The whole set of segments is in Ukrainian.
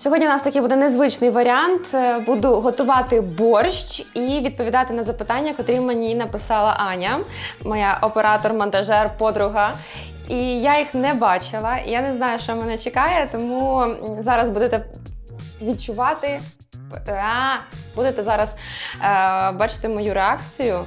Сьогодні у нас такий буде незвичний варіант. Е, Буду готувати борщ і відповідати на запитання, котрі мені написала Аня, моя оператор, монтажер, подруга. І я їх не бачила. Я не знаю, що мене чекає, тому зараз будете відчувати. А, будете зараз е, бачити мою реакцію,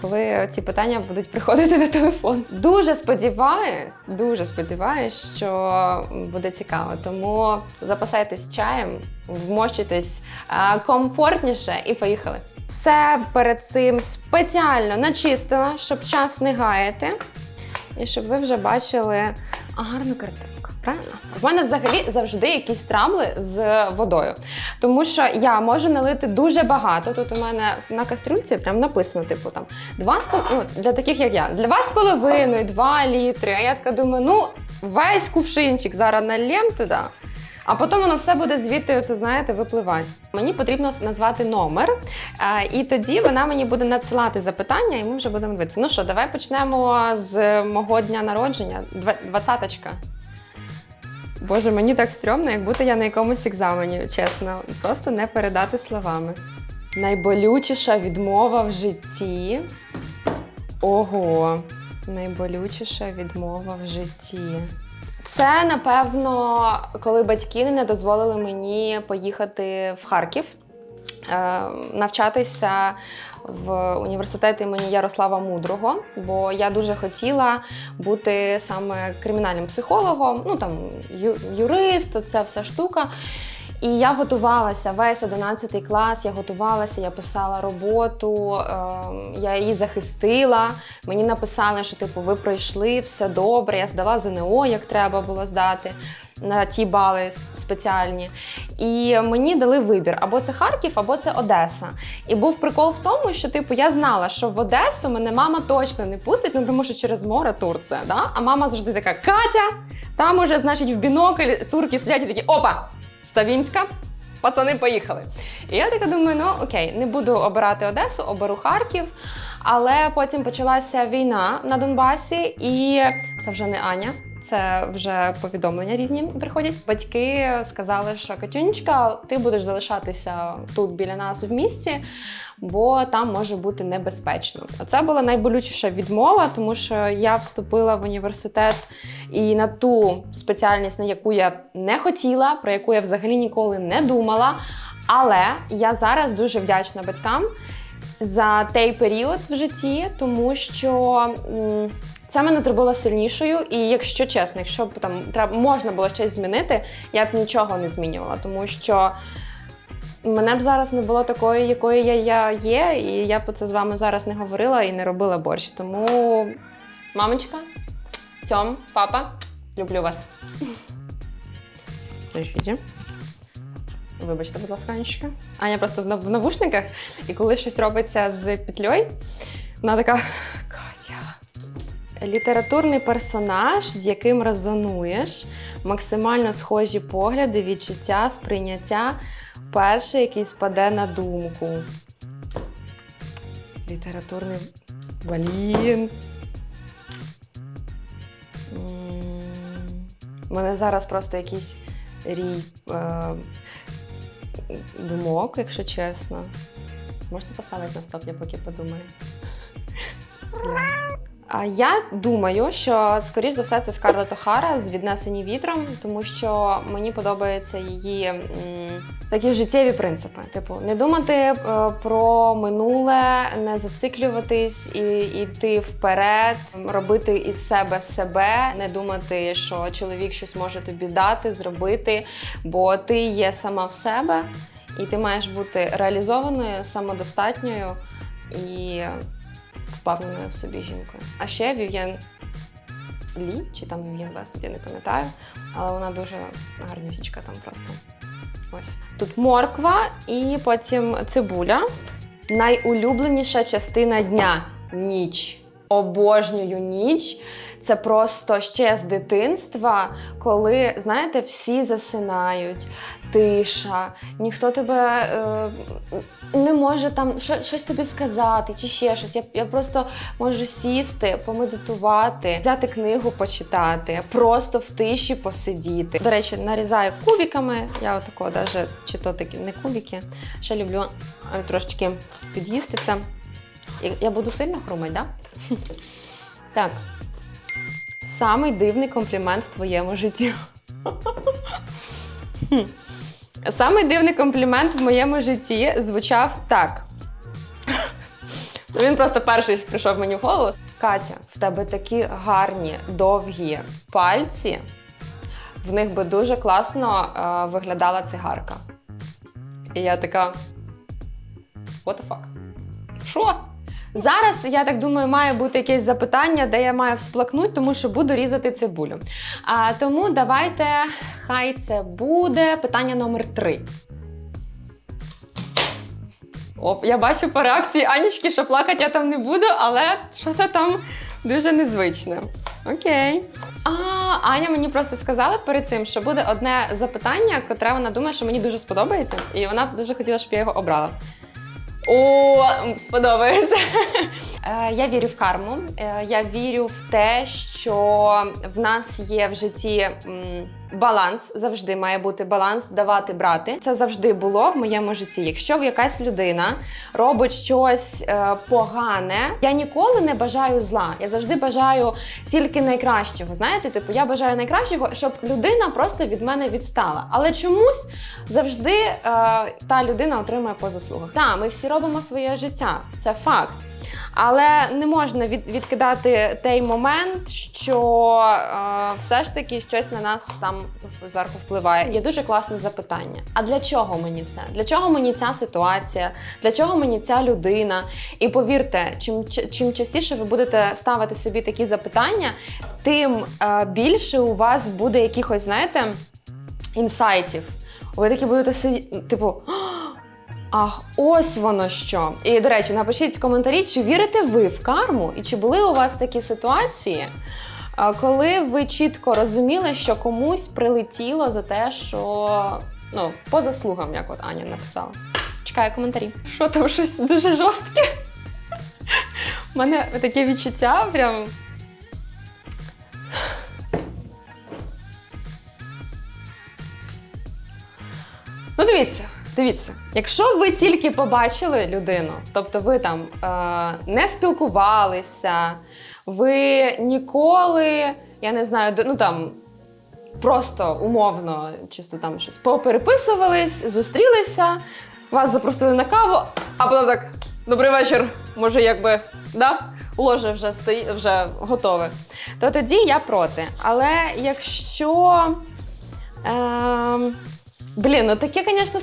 коли ці питання будуть приходити на телефон. Дуже сподіваюсь, дуже сподіваюсь, що буде цікаво. Тому запасайтесь чаєм, вмощуйтесь е, комфортніше і поїхали. Все перед цим спеціально начистила, щоб час не гаяти. І щоб ви вже бачили гарну картинку. Правильно? В мене взагалі завжди якісь трамбли з водою. Тому що я можу налити дуже багато. Тут у мене на кастрюльці прям написано, типу там два з ну, для таких як я, для вас з половиною, два літри. А я така думаю, ну весь кувшинчик зараз налєм туди. А потім воно все буде звідти, оце, знаєте, випливати. Мені потрібно назвати номер, е, і тоді вона мені буде надсилати запитання, і ми вже будемо дивитися. Ну що, давай почнемо з мого дня народження, Два- двадцяточка. Боже, мені так стрьомно, як будто я на якомусь екзамені, чесно, просто не передати словами. Найболючіша відмова в житті. Ого, найболючіша відмова в житті. Це, напевно, коли батьки не дозволили мені поїхати в Харків. е, Навчатися в університеті імені Ярослава Мудрого, бо я дуже хотіла бути саме кримінальним психологом, ну там ю- юрист, ця вся штука. І я готувалася весь 11 клас, я готувалася, я писала роботу, ем, я її захистила. Мені написали, що типу ви пройшли, все добре. Я здала ЗНО, як треба було здати на ті бали спеціальні. І мені дали вибір: або це Харків, або це Одеса. І був прикол в тому, що типу я знала, що в Одесу мене мама точно не пустить, ну тому що через море Турція. Да? А мама завжди така: Катя, там уже, значить, в бінокль турки сидять і такі опа! Ставінська. Пацани поїхали. І я така думаю, ну окей, не буду обирати Одесу, оберу Харків. Але потім почалася війна на Донбасі, і це вже не Аня. Це вже повідомлення різні приходять. Батьки сказали, що Катюнечка, ти будеш залишатися тут біля нас в місті, бо там може бути небезпечно. А це була найболючіша відмова, тому що я вступила в університет і на ту спеціальність, на яку я не хотіла, про яку я взагалі ніколи не думала. Але я зараз дуже вдячна батькам за той період в житті, тому що це мене зробило сильнішою. І якщо чесно, якщо б там треба можна було щось змінити, я б нічого не змінювала, тому що. Мене б зараз не було такої, якою я, я є, і я б це з вами зараз не говорила і не робила борщ. Тому, мамочка, цьом, папа, люблю вас. Вибачте, будь ласка, Анечка. Аня просто в навушниках, і коли щось робиться з петлею, вона така Катя. Літературний персонаж, з яким резонуєш, максимально схожі погляди, відчуття, сприйняття. Перший, який спаде на думку. Літературний. Блін. У мене зараз просто якийсь рій е, думок, якщо чесно. Можна поставити на стоп, я поки подумаю. Я думаю, що скоріш за все це Скарлетт Охара з віднесені вітром, тому що мені подобаються її м, такі життєві принципи. Типу, не думати е, про минуле, не зациклюватись і йти вперед, робити із себе себе, не думати, що чоловік щось може тобі дати, зробити, бо ти є сама в себе, і ти маєш бути реалізованою, самодостатньою і впевненою в собі жінкою. А ще Вів'єн Лі, чи там Вів'єн Вест, я не пам'ятаю, але вона дуже гарнюсічка там просто. Ось. Тут морква і потім цибуля. Найулюбленіша частина дня ніч. Обожнюю ніч. Це просто ще з дитинства, коли, знаєте, всі засинають, тиша, ніхто тебе е, не може там що, щось тобі сказати чи ще щось. Я, я просто можу сісти, помедитувати, взяти книгу, почитати, просто в тиші посидіти. До речі, нарізаю кубиками. Я отако, даже, чи то такі не кубики. Ще люблю трошечки під'їсти це. Я- буду сильно хрумати, так? Да? Так. Самий дивний комплімент в твоєму житті. Самий дивний комплімент в моєму житті звучав так. Він просто перший прийшов мені в голову. Катя, в тебе такі гарні довгі пальці. В них би дуже класно е, виглядала цигарка. І я така. What the fuck? Що? Зараз, я так думаю, має бути якесь запитання, де я маю всплакнути, тому що буду різати цибулю. А, тому давайте, хай це буде питання номер три. Оп, я бачу по реакції Анічки, що плакати я там не буду, але щось там дуже незвичне. Окей. А, Аня мені просто сказала перед цим, що буде одне запитання, котре вона думає, що мені дуже сподобається, і вона дуже хотіла, щоб я його обрала. О, сподобається. Е, Я вірю в карму. Е, Я вірю в те, що в нас є в житті баланс. Завжди має бути баланс давати брати. Це завжди було в моєму житті. Якщо якась людина робить щось е, погане, я ніколи не бажаю зла. Я завжди бажаю тільки найкращого. Знаєте, типу, я бажаю найкращого, щоб людина просто від мене відстала. Але чомусь завжди е, та людина отримує по заслугах. Так, ми всі робимо своє життя, це факт. Але не можна від, відкидати той момент, що е, все ж таки щось на нас там зверху впливає. Є дуже класне запитання. А для чого мені це? Для чого мені ця ситуація? Для чого мені ця людина? І повірте, чим, чим частіше ви будете ставити собі такі запитання, тим е, більше у вас буде якихось, знаєте, інсайтів. Ви такі будете сидіти, типу. Ах, ось воно що. І до речі, напишіть в коментарі, чи вірите ви в карму, і чи були у вас такі ситуації, коли ви чітко розуміли, що комусь прилетіло за те, що ну, по заслугам, як от Аня написала. Чекаю коментарі. Що там щось дуже жорстке? У мене таке відчуття прям. Ну, дивіться, дивіться, якщо ви тільки побачили людину, тобто ви там е, не спілкувалися, ви ніколи, я не знаю, ну там просто умовно, чисто там щось попереписувались, зустрілися, вас запросили на каву, а потім так: добрий вечір, може, якби, да? Ложе вже стої, вже готове. То тоді я проти. Але якщо. Ем, Блін, ну таке, звісно,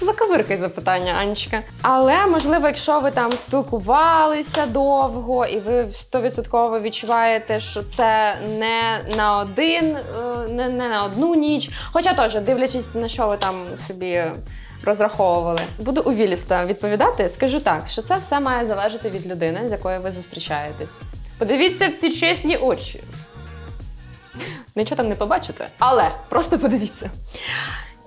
заковиркою запитання, Анечка. Але можливо, якщо ви там спілкувалися довго, і ви 100% відчуваєте, що це не на один, е, не, не на одну ніч. Хоча теж, дивлячись на що ви там собі розраховували. Буду увіліста відповідати. Скажу так, що це все має залежати від людини, з якою ви зустрічаєтесь. Подивіться в ці чесні очі. Нічого там не побачите, але просто подивіться.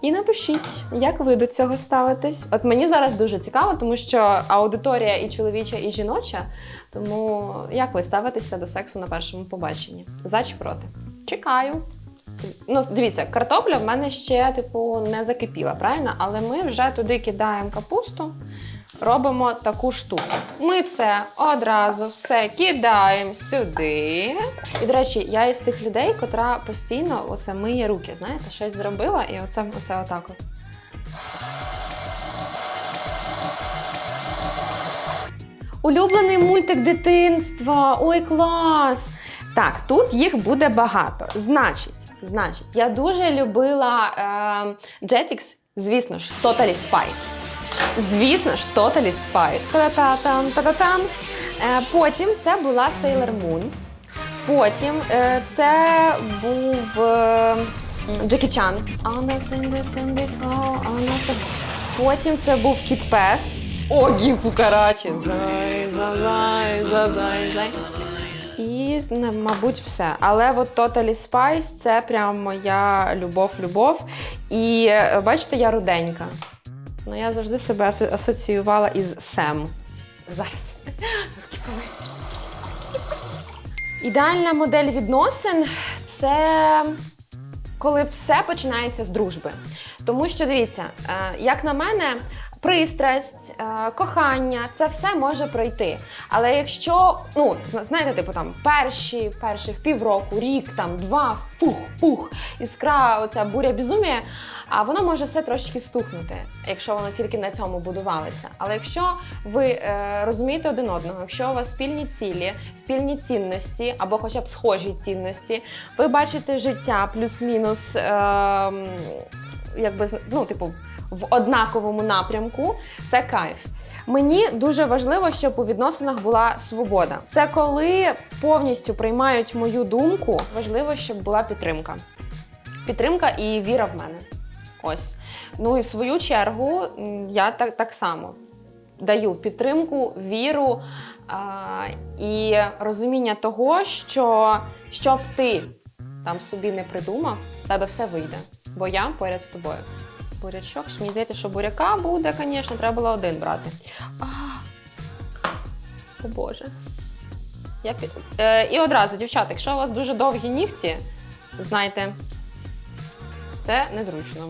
І напишіть, як ви до цього ставитесь. От мені зараз дуже цікаво, тому що аудиторія і чоловіча, і жіноча. Тому як ви ставитеся до сексу на першому побаченні? За чи проти? Чекаю. Ну, дивіться, картопля в мене ще, типу, не закипіла, правильно? Але ми вже туди кидаємо капусту, робимо таку штуку. Ми це одразу все кидаємо сюди. І, до речі, я із тих людей, котра постійно оце миє руки. Знаєте, щось зробила, і оце, оце отак от. Улюблений мультик дитинства. Ой, клас! Так, тут їх буде багато. Значить, значить, я дуже любила е, Jetix, звісно ж, Totally Spice. Звісно ж, Totally Spice. Та-та-там. Е, потім це була Sailor Moon. Потім е, це був е, Джекі Чан. Потім це був Кіт Пес. Огі кукарачі. І, мабуть, все. Але от Totally Spice це прям моя любов-любов. І бачите, я руденька. Ну, я завжди себе асо- асоціювала із Сем. Зараз. Ідеальна модель відносин це коли все починається з дружби. Тому що дивіться, е, як на мене, пристрасть, е, кохання це все може пройти. Але якщо, ну, знаєте, типу там перші, перших півроку, рік, там два, пух, пух, іскра, оця буря безумія, а воно може все трошечки стухнути, якщо воно тільки на цьому будувалося. Але якщо ви е, розумієте один одного, якщо у вас спільні цілі, спільні цінності або хоча б схожі цінності, ви бачите життя плюс-мінус, е, якби ну, типу, в однаковому напрямку, це кайф. Мені дуже важливо, щоб у відносинах була свобода. Це коли повністю приймають мою думку. Важливо, щоб була підтримка. Підтримка і віра в мене. Ось. Ну і в свою чергу я так, так само даю підтримку, віру а, і розуміння того, що що б ти там собі не придумав, в тебе все вийде. Бо я поряд з тобою. Бурячок, мені здається, що буряка буде, звісно, треба було один брати. А, о Боже. Я під... е, і одразу, дівчата, якщо у вас дуже довгі нігті, знайте, це незручно.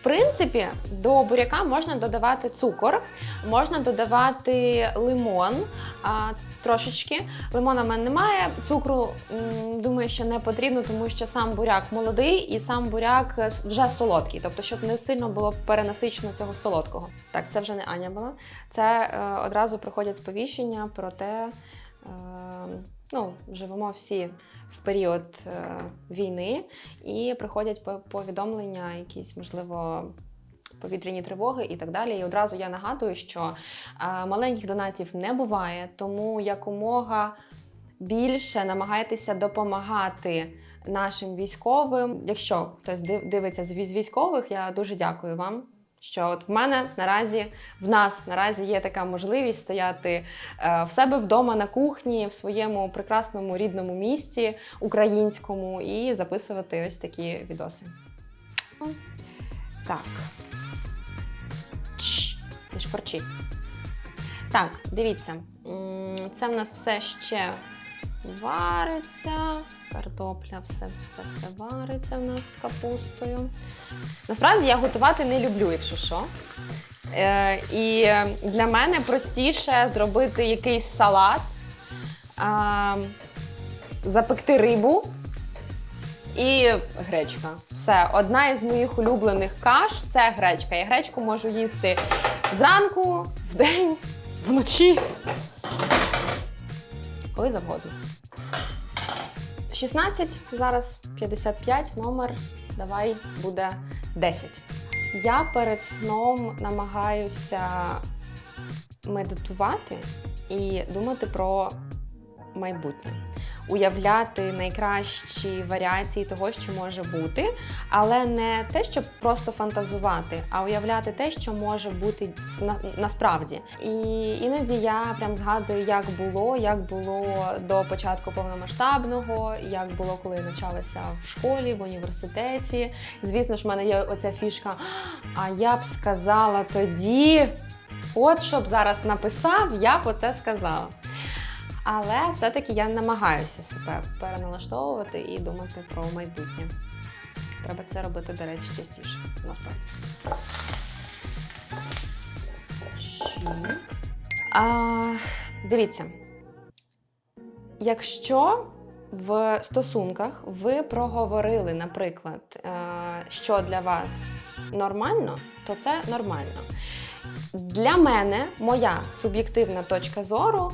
В принципі, до буряка можна додавати цукор, можна додавати лимон трошечки. Лимона в мене немає. Цукру думаю, що не потрібно, тому що сам буряк молодий і сам буряк е, вже солодкий, тобто, щоб не сильно було перенасичено цього солодкого. Так, це вже не Аня була. Це е, одразу приходять сповіщення про те. Е, ну, живемо всі в період е, війни, і приходять по- повідомлення, якісь, можливо, повітряні тривоги і так далі. І одразу я нагадую, що е, маленьких донатів не буває, тому якомога більше намагайтеся допомагати нашим військовим. Якщо хтось дивиться з військових, я дуже дякую вам. Що от в мене наразі в нас наразі є така можливість стояти е, в себе вдома на кухні, в своєму прекрасному рідному місті українському і записувати ось такі відоси. Так. Чш. Так, дивіться. Це в нас все ще вариться. Картопля, все, все, все вариться в нас з капустою. Насправді я готувати не люблю, якщо що. Е, і для мене простіше зробити якийсь салат, а, запекти рибу і гречка. Все, одна із моїх улюблених каш це гречка. Я гречку можу їсти зранку, вдень, вночі. Коли завгодно. 16, зараз 55, номер. Давай буде 10. Я перед сном намагаюся медитувати і думати про майбутнє, уявляти найкращі варіації того, що може бути, але не те, щоб просто фантазувати, а уявляти те, що може бути на- насправді. І іноді я прям згадую, як було, як було до початку повномасштабного, як було, коли я навчалася в школі, в університеті. Звісно ж, в мене є оця фішка. А я б сказала тоді, от щоб зараз написав, я б оце сказала. Але все-таки я намагаюся себе переналаштовувати і думати про майбутнє. Треба це робити, до речі, частіше, насправді. А, дивіться, якщо в стосунках ви проговорили, наприклад, е, що для вас нормально, то це нормально. Для мене, моя суб'єктивна точка зору,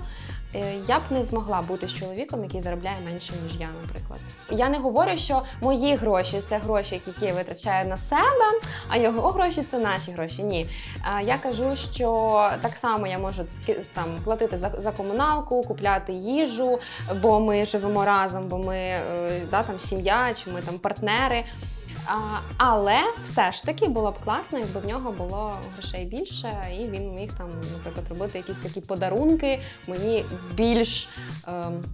я б не змогла бути з чоловіком, який заробляє менше, ніж я, наприклад. Я не говорю, що мої гроші це гроші, які я витрачаю на себе, а його гроші це наші гроші. Ні. Е, Я кажу, що так само я можу там платити за, за комуналку, купляти їжу, бо ми живемо разом, бо ми е, да, там сім'я чи ми там партнери. А, але все ж таки було б класно, якби в нього було грошей більше, і він міг там, наприклад, робити якісь такі подарунки мені більш ем,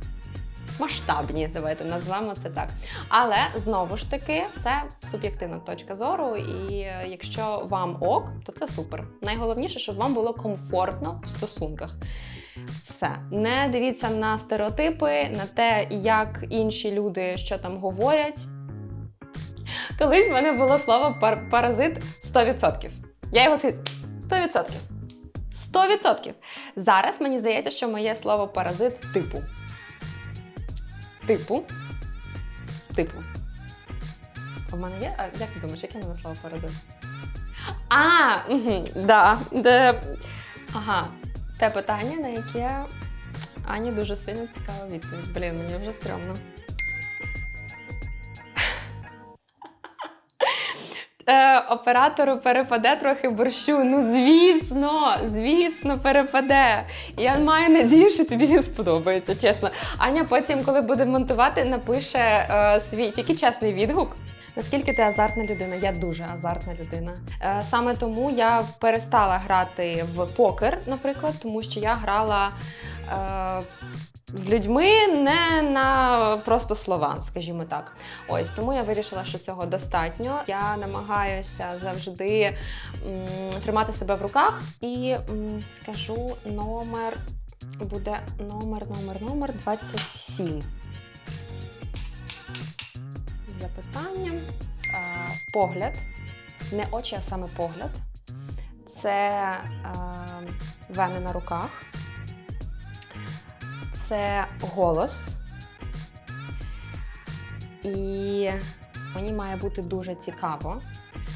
масштабні. Давайте назвемо це так. Але знову ж таки, це суб'єктивна точка зору, і е, якщо вам ок, то це супер. Найголовніше, щоб вам було комфортно в стосунках. Все, не дивіться на стереотипи, на те, як інші люди що там говорять. Колись в мене було слово пар- паразит 100%. Я його світ 100%. 100%. Зараз мені здається, що моє слово паразит типу. Типу. Типу. В мене є. А як ти думаєш, яке в мене слово паразит? А, угу, да. Ага. Те питання, на яке Ані дуже сильно цікава відповідь. Блін, мені вже стрьомно. Е, оператору перепаде трохи борщу. Ну, звісно, звісно, перепаде. Я маю надію, що тобі він сподобається, чесно. Аня потім, коли буде монтувати, напише е, свій тільки чесний відгук. Наскільки ти азартна людина? Я дуже азартна людина. Е, саме тому я перестала грати в покер, наприклад, тому що я грала. Е, з людьми не на просто слова, скажімо так. Ось тому я вирішила, що цього достатньо. Я намагаюся завжди м, тримати себе в руках і м, скажу номер. Буде номер, номер, номер 27. Запитання. Погляд. Не очі, а саме погляд. Це а, вени на руках це голос. І мені має бути дуже цікаво.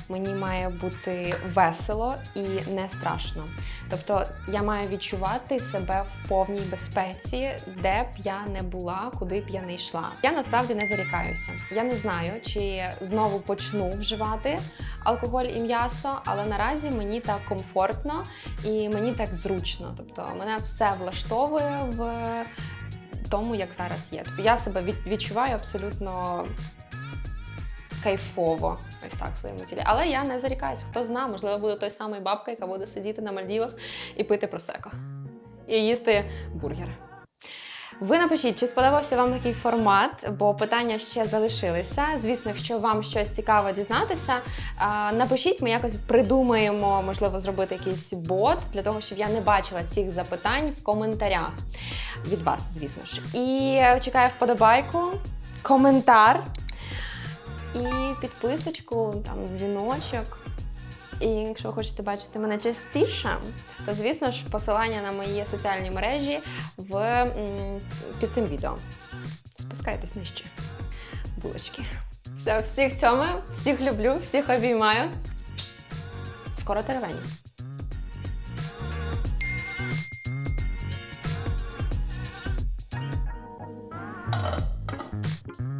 Мені має бути весело і не страшно. Тобто я маю відчувати себе в повній безпеці, де б я не була, куди б я не йшла. Я насправді не зарікаюся. Я не знаю, чи знову почну вживати алкоголь і м'ясо, але наразі мені так комфортно і мені так зручно. Тобто мене все влаштовує в тому, як зараз є. Тобто я себе від- відчуваю абсолютно кайфово, ось так в своєму тілі. Але я не зарікаюсь. Хто знає, можливо, буде той самий бабка, яка буде сидіти на Мальдівах і пити просеко. І їсти бургер. Ви напишіть, чи сподобався вам такий формат, бо питання ще залишилися. Звісно, якщо вам щось цікаво дізнатися, напишіть, ми якось придумаємо, можливо, зробити якийсь бот для того, щоб я не бачила цих запитань в коментарях від вас, звісно ж. І чекаю вподобайку, коментар і підписочку, там дзвіночок. І якщо ви хочете бачити мене частіше, то звісно ж посилання на мої соціальні мережі в, під цим відео. Спускайтесь нижче. Булочки. Все, всіх цьому, всіх люблю, всіх обіймаю. Скоро теревені.